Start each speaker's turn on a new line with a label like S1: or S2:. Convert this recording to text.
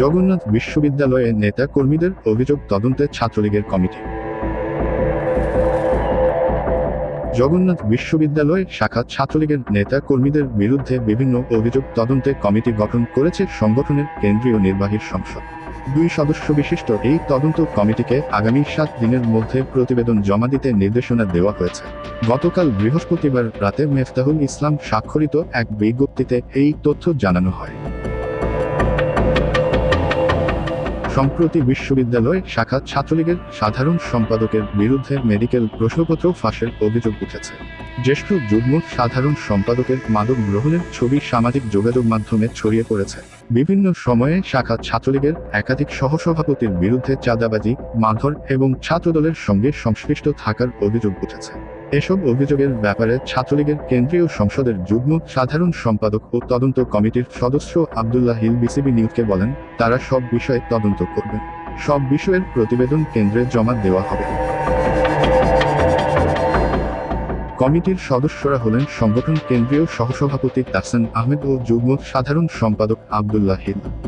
S1: জগন্নাথ বিশ্ববিদ্যালয়ের নেতা কর্মীদের অভিযোগ তদন্তে ছাত্রলীগের কমিটি। জগন্নাথ বিশ্ববিদ্যালয় শাখা ছাত্রলীগের নেতা কর্মীদের বিরুদ্ধে বিভিন্ন অভিযোগ তদন্তে কমিটি গঠন করেছে সংগঠনের কেন্দ্রীয় নির্বাহী সংসদ। দুই সদস্য বিশিষ্ট এই তদন্ত কমিটিকে আগামী সাত দিনের মধ্যে প্রতিবেদন জমা দিতে নির্দেশনা দেওয়া হয়েছে। গতকাল বৃহস্পতিবার রাতে মেফতাহুল ইসলাম স্বাক্ষরিত এক বিজ্ঞপ্তিতে এই তথ্য জানানো হয়। সম্প্রতি বিশ্ববিদ্যালয় শাখা ছাত্রলীগের সাধারণ সম্পাদকের বিরুদ্ধে মেডিকেল প্রশ্নপত্র ফাঁসের অভিযোগ উঠেছে। জ্যেষ্ঠ যুগ্ম সাধারণ সম্পাদকের মাদক গ্রহণের ছবি সামাজিক যোগাযোগ মাধ্যমে ছড়িয়ে পড়েছে। বিভিন্ন সময়ে শাখা ছাত্রলীগের একাধিক সহসভাপতির বিরুদ্ধে চাঁদাবাজি মাধর এবং ছাত্রদলের সঙ্গে সংশ্লিষ্ট থাকার অভিযোগ উঠেছে। এসব অভিযোগের ব্যাপারে ছাত্রলীগের কেন্দ্রীয় সংসদের যুগ্ম সাধারণ সম্পাদক ও তদন্ত কমিটির সদস্য আবদুল্লাহ হিল বিসিবি নিউজকে বলেন, তারা সব বিষয়ে তদন্ত করবেন। সব বিষয়ের প্রতিবেদন কেন্দ্রে জমা দেওয়া হবে। কমিটির সদস্যরা হলেন সংগঠন কেন্দ্রীয় সহসভাপতি তাহসান আহমেদ ও যুগ্ম সাধারণ সম্পাদক আবদুল্লাহ হিল।